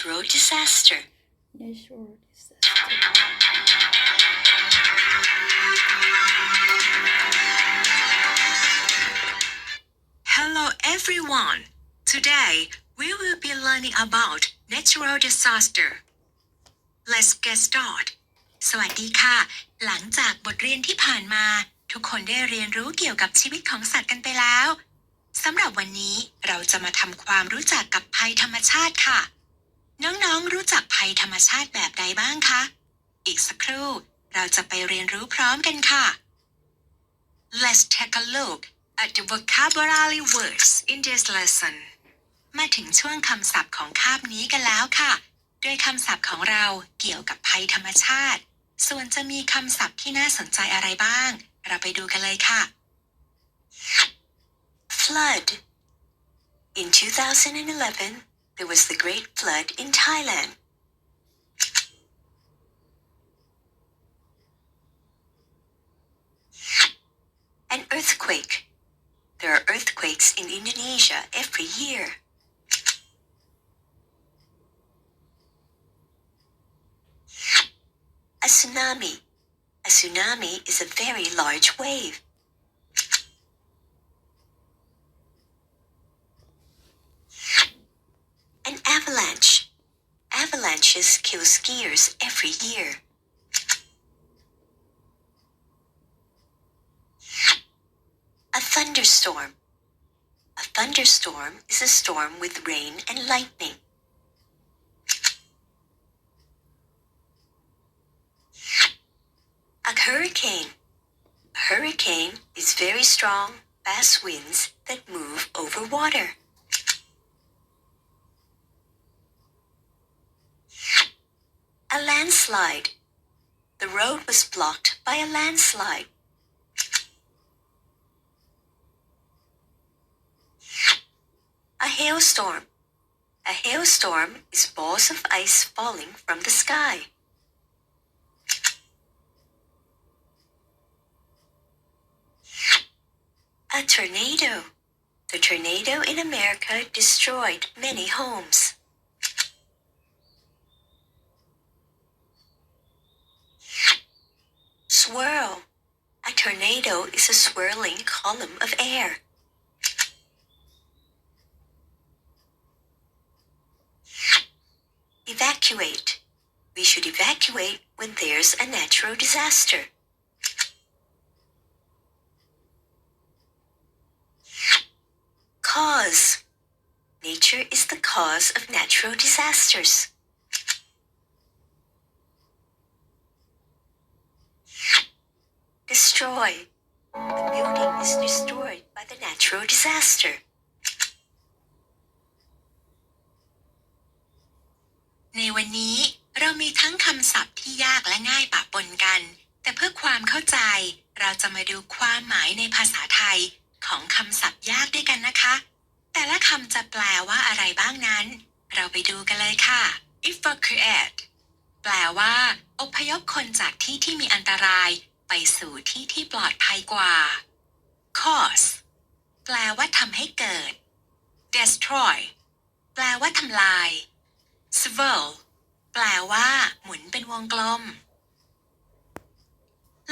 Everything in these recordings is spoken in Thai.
natural disaster. Hello everyone. Today we will be learning about natural disaster. Let's get started. สวัสดีค่ะ หลังจากบทเรียนที่ผ่านมา ทุกคนได้เรียนรู้เกี่ยวกับชีวิตของสัตว์กันไปแล้ว สำหรับวันนี้เราจะมาทำความรู้จักกับภัยธรรมชาติค่ะ น้องๆ รู้จักภัยธรรมชาติแบบใดบ้างคะ อีกสักครู่ เราจะไปเรียนรู้พร้อมกันค่ะ Let's take a look at the vocabulary words in this lesson มาถึงช่วงคำศัพท์ของคาบนี้กันแล้วค่ะโดยคำศัพท์ของเราเกี่ยวกับภัยธรรมชาติ ส่วนจะมีคำศัพท์ที่น่าสนใจอะไรบ้าง เราไปดูกันเลยค่ะ Flood In 2011, there was the Great Flood in Thailand. An earthquake. There are earthquakes in Indonesia every year. A tsunami. A tsunami is a very large wave. An avalanche. Avalanches kill skiers every year. A thunderstorm. A thunderstorm is a storm with rain and lightning. A hurricane. A hurricane is very strong, fast winds that move over water. A landslide. The road was blocked by a landslide. A hailstorm. A hailstorm is balls of ice falling from the sky. A tornado. The tornado in America destroyed many homes. Swirl. A tornado is a swirling column of air. Evacuate. We should evacuate when there's a natural disaster. Cause. Nature is the cause of natural disasters. Destroy. The building is destroyed by the natural disaster. ในวันนี้เรามีทั้งคำศัพท์ที่ยากและง่ายปะปนกัน แต่เพื่อความเข้าใจ เราจะมาดูความหมายในภาษาไทย ของคำศัพท์ยากด้วยกันนะคะ แต่ละคำจะแปลว่าอะไรบ้างนั้น เราไปดูกันเลยค่ะ evacuate แปลว่า อพยพคนจากที่ที่มีอันตราย ไปสู่ที่ที่ปลอดภัยกว่า cause แปลว่าทำให้เกิด destroy แปลว่าทำลาย swirl แปลว่า หมุนเป็นวงกลม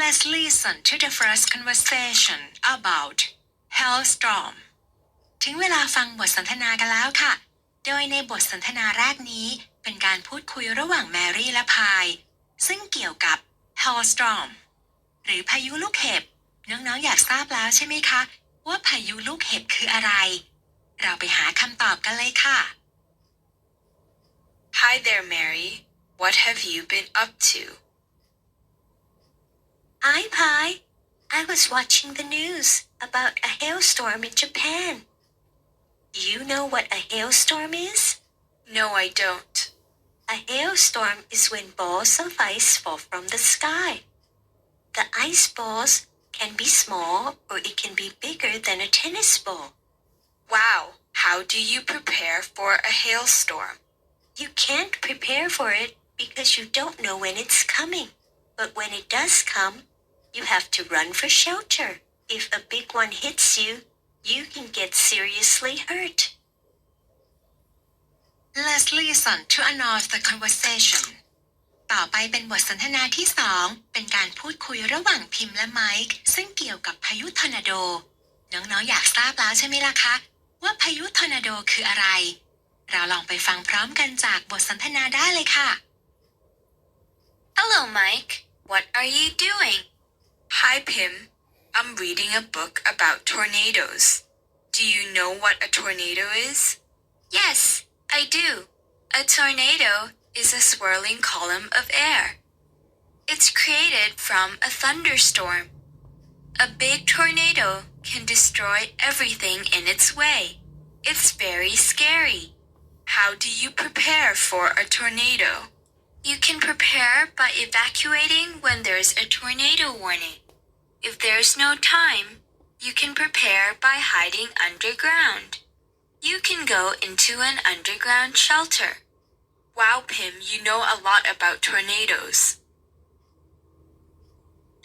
Let's listen to the first conversation about hailstorm ถึงเวลาฟังบทสนทนากันแล้วค่ะ โดยในบทสนทนาแรกนี้เป็นการพูดคุยระหว่างแมรี่และพาย ซึ่งเกี่ยวกับ hailstorm หรือพายุลูกเห็บ น้องๆ อยากทราบแล้วใช่ไหมคะ ว่าพายุลูกเห็บคืออะไร เราไปหาคำตอบกันเลยค่ะ Hi there, Mary. What have you been up to? Hi, Pie. I was watching the news about a hailstorm in Japan. Do you know what a hailstorm is? No, I don't. A hailstorm is when balls of ice fall from the sky. The ice balls can be small or it can be bigger than a tennis ball. Wow, how do you prepare for a hailstorm? You can't prepare for it because you don't know when it's coming. But when it does come, you have to run for shelter. If a big one hits you, you can get seriously hurt. Let's listen to another conversation. ต่อไปเป็นบทสนทนาที่สองเป็นการพูดคุยระหว่างพิมพ์และไมค์ซึ่งเกี่ยวกับพายุทอร์นาโด น้องๆอยากทราบแล้วใช่ไหมล่ะคะ ว่าพายุทอร์นาโดคืออะไร เราลองไปฟังพร้อมกันจากบทสนทนาได้เลยค่ะ Hello, Mike. What are you doing? Hi, Pim. I'm reading a book about tornadoes. Do you know what a tornado is? Yes, I do. A tornado is a swirling column of air. It's created from a thunderstorm. A big tornado can destroy everything in its way. It's very scary. How do you prepare for a tornado? You can prepare by evacuating when there's a tornado warning. If there's no time, you can prepare by hiding underground. You can go into an underground shelter. Wow, Pim, you know a lot about tornadoes.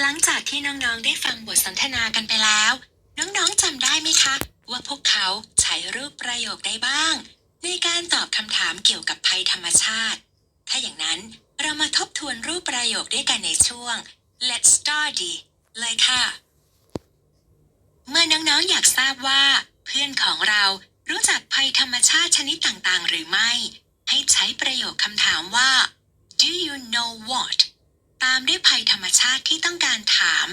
หลังจากที่น้องๆได้ฟังบทสนทนากันไปแล้ว น้องๆจำได้ไหมคะ ว่าพวกเขาใช้รูปประโยคได้บ้าง ในการตอบคำถามเกี่ยวกับภัยธรรมชาติ ถ้าอย่างนั้นเรามาทบทวนรูปประโยคด้วยกันในช่วง Let's Study เลยค่ะ เมื่อน้องๆอยากทราบว่า เพื่อนของเรารู้จักภัยธรรมชาติชนิดต่างๆ หรือไม่ ให้ใช้ประโยคคำถามว่า Do you know what ตามด้วยภัยธรรมชาติที่ต้องการถาม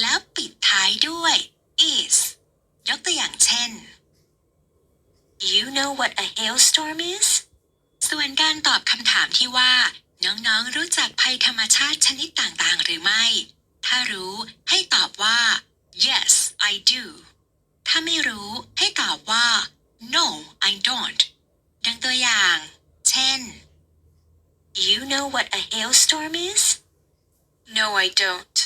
แล้วปิดท้ายด้วย is ยกตัวอย่างเช่น You know what a hailstorm is ส่วนการตอบคำถามที่ว่า น้องๆรู้จักภัยธรรมชาติชนิดต่างๆ หรือไม่ ถ้ารู้ให้ตอบว่า yes I do ถ้าไม่รู้ให้ตอบว่า no I don't ดังตัวอย่าง เช่น You know what a hailstorm is No, I don't.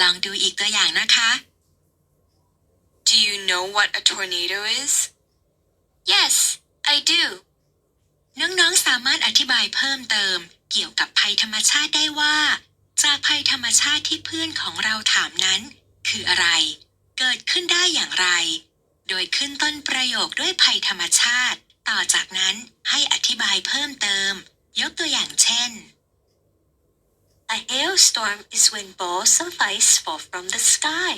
ลองดูอีกตัวอย่างนะคะ Do you know what a tornado is? Yes, I do. น้องๆสามารถอธิบายเพิ่มเติม เกี่ยวกับภัยธรรมชาติได้ว่า จากภัยธรรมชาติที่เพื่อนของเราถามนั้น คืออะไร เกิดขึ้นได้อย่างไร โดยขึ้นต้นประโยคด้วยภัยธรรมชาติ ต่อจากนั้นให้อธิบายเพิ่มเติม ยกตัวอย่างเช่น A hailstorm is when balls of ice fall from the sky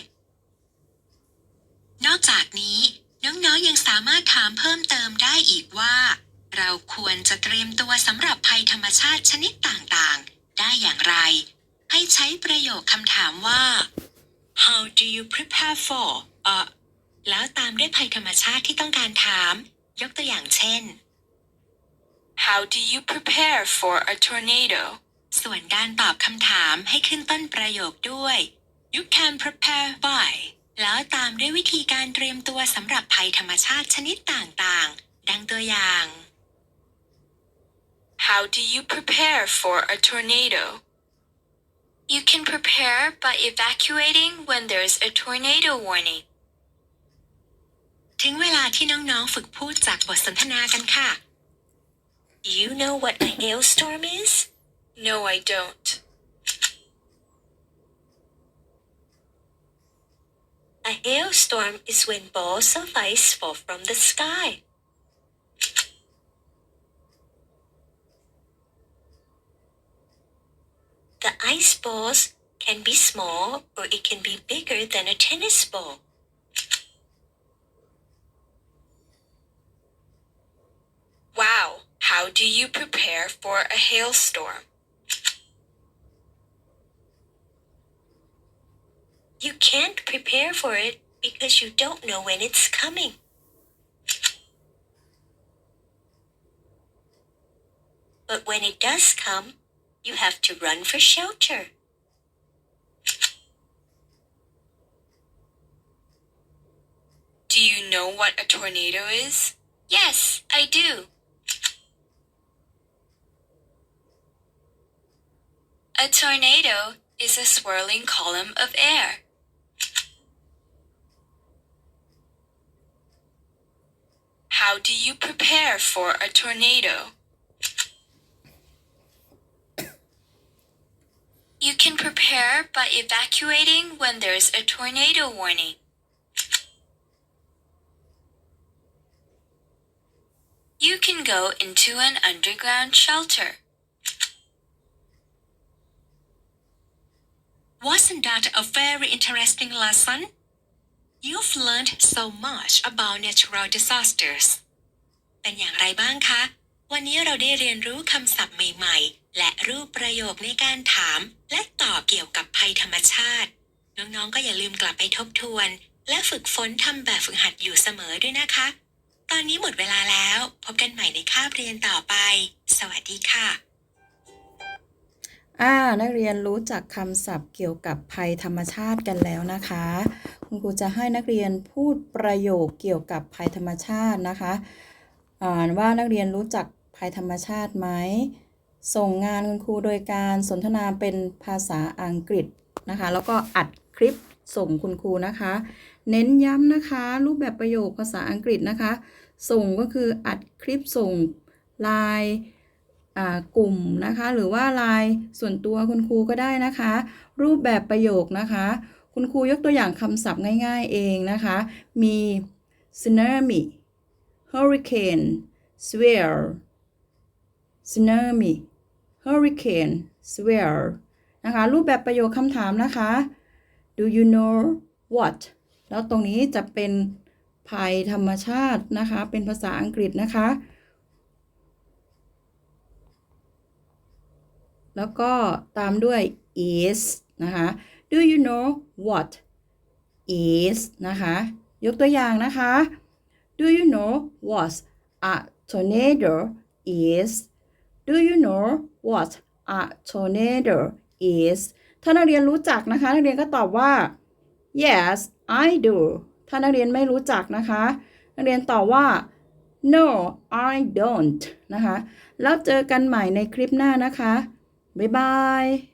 นอกจากนี้ น้องๆยังสามารถถามเพิ่มเติมได้อีกว่า เราควรจะเตรียมตัวสำหรับภัยธรรมชาติชนิดต่างๆ ได้อย่างไร ให้ใช้ประโยคคำถามว่า How do you prepare for เออแล้วตามด้วยภัยธรรมชาติที่ต้องการถาม ยกตัวอย่างเช่น How do you prepare for a tornado? ส่วนการตอบคำถามให้ขึ้นต้นประโยคด้วย you can prepare by แล้วตามด้วยวิธีการเตรียมตัวสำหรับภัยธรรมชาติชนิดต่างๆ ดังตัวอย่าง How do you prepare for a tornado? You can prepare by evacuating when there's a tornado warning. ถึงเวลาที่น้องๆ ฝึกพูดจากบทสนทนากันค่ะ You know what a hailstorm is? No, I don't. A hailstorm is when balls of ice fall from the sky. The ice balls can be small or it can be bigger than a tennis ball. Wow, how do you prepare for a hailstorm? You can't prepare for it because you don't know when it's coming. But when it does come, you have to run for shelter. Do you know what a tornado is? Yes, I do. A tornado is a swirling column of air. How do you prepare for a tornado? You can prepare by evacuating when there's a tornado warning. You can go into an underground shelter. Wasn't that a very interesting lesson? You've learned so much about natural disasters. เป็นอย่างไรบ้างคะ วันนี้เราได้เรียนรู้คำศัพท์ใหม่ๆ และรูปประโยคในการถาม และตอบเกี่ยวกับภัยธรรมชาติ น้องๆ ก็อย่าลืมกลับไปทบทวน และฝึกฝนทำแบบฝึกหัดอยู่เสมอด้วยนะคะ ตอนนี้หมดเวลาแล้ว พบกันใหม่ในคาบเรียนต่อไป สวัสดีค่ะ อ่านักเรียนรู้จักคำศัพท์เกี่ยวกับภัยธรรมชาติกันแล้วนะคะ คุณครูจะให้นักเรียนพูดประโยคเกี่ยวกับภัยธรรมชาตินะคะอ่าว่านักเรียนรู้จักภัยธรรมชาติไหมส่งงานคุณครูโดยการสนทนาเป็นภาษาอังกฤษนะคะ แล้วก็อัดคลิปส่งคุณครูนะคะ เน้นย้ำนะคะ รูปแบบประโยคภาษาอังกฤษนะคะ ส่งก็คืออัดคลิปส่งไลน์ กลุ่มนะคะ หรือว่าลน์ส่วนตัวคุณครูก็ได้นะคะ รูปแบบประโยคนะคะ คุณครูยกตัวอย่างคำศัพท์ง่ายๆเองนะคะ มี tsunami hurricane swell tsunami hurricane swell นะคะ รูปแบบประโยคคำถามนะคะ do you know what แล้วตรงนี้จะเป็นภัยธรรมชาตินะคะ เป็นภาษาอังกฤษนะคะ แล้วก็ตามด้วย is นะคะ do you know what is นะคะ ยกตัวอย่างนะคะ do you know what a tornado is do you know what a tornado is ถ้านักเรียนรู้จักนะคะ นักเรียนก็ตอบว่า yes I do ถ้านักเรียนไม่รู้จักนะคะ นักเรียนตอบว่า no I don't นะคะ แล้วเจอกันใหม่ในคลิปหน้านะคะ บ๊ายบาย